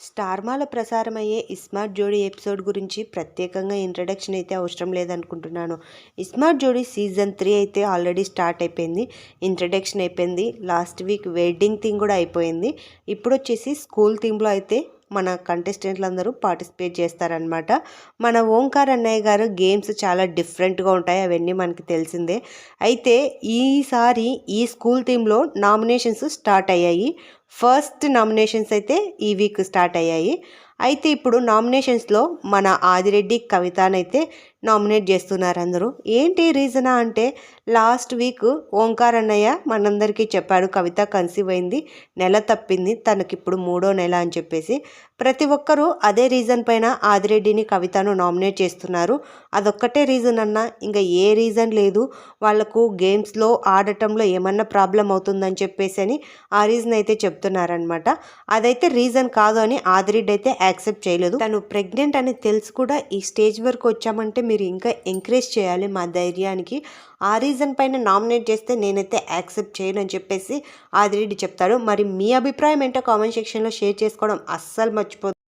స్టార్మాలో ప్రసారమయ్యే ఇస్మార్ట్ జోడీ ఎపిసోడ్ గురించి ప్రత్యేకంగా ఇంట్రడక్షన్ అయితే అవసరం లేదనుకుంటున్నాను. ఇస్మార్ట్ జోడీ సీజన్ త్రీ అయితే ఆల్రెడీ స్టార్ట్ అయిపోయింది. ఇంట్రడక్షన్ అయిపోయింది. లాస్ట్ వీక్ వెడ్డింగ్ థీమ్ కూడా అయిపోయింది. ఇప్పుడు వచ్చేసి స్కూల్ థీమ్లో అయితే మన కంటెస్టెంట్లు అందరూ పార్టిసిపేట్ చేస్తారనమాట మన ఓంకార్ అన్నయ్య గారు గేమ్స్ చాలా డిఫరెంట్గా ఉంటాయి అవన్నీ మనకి తెలిసిందే. అయితే ఈసారి ఈ స్కూల్ థీమ్లో నామినేషన్స్ స్టార్ట్ అయ్యాయి. ఫస్ట్ నామినేషన్స్ అయితే ఈ వీక్ స్టార్ట్ అయ్యాయి. అయితే ఇప్పుడు నామినేషన్స్లో మన ఆదిరెడ్డి కవితనైతే నామినేట్ చేస్తున్నారు అందరూ ఏంటి రీజనా అంటే లాస్ట్ వీక్ ఓంకార్ అన్నయ్య మనందరికీ చెప్పాడు కవిత కన్సీవ్ అయింది నెల తప్పింది తనకిప్పుడు మూడో నెల అని చెప్పేసి. ప్రతి ఒక్కరూ అదే రీజన్ పైన ఆదిరెడ్డిని కవితను నామినేట్ చేస్తున్నారు. అదొక్కటే రీజన్ అన్నా ఇంకా ఏ రీజన్ లేదు. వాళ్ళకు గేమ్స్లో ఆడటంలో ఏమన్నా ప్రాబ్లం అవుతుందని చెప్పేసి అని ఆ రీజన్ అయితే చెప్తున్నారనమాట అదైతే రీజన్ కాదు అని ఆదిరెడ్డి అయితే యాక్సెప్ట్ చేయలేదు. తను ప్రెగ్నెంట్ అని తెలిసి కూడా ఈ స్టేజ్ వరకు వచ్చామంటే మీరు ఇంకా ఎంకరేజ్ చేయాలి మా ధైర్యానికి. ఆ రీజన్ పైన నామినేట్ చేస్తే నేనైతే యాక్సెప్ట్ చేయను అని చెప్పేసి ఆదిరెడ్డి చెప్తాడు. మరి మీ అభిప్రాయం ఏంటో కామెంట్ సెక్షన్లో షేర్ చేసుకోవడం అస్సలు మర్చిపో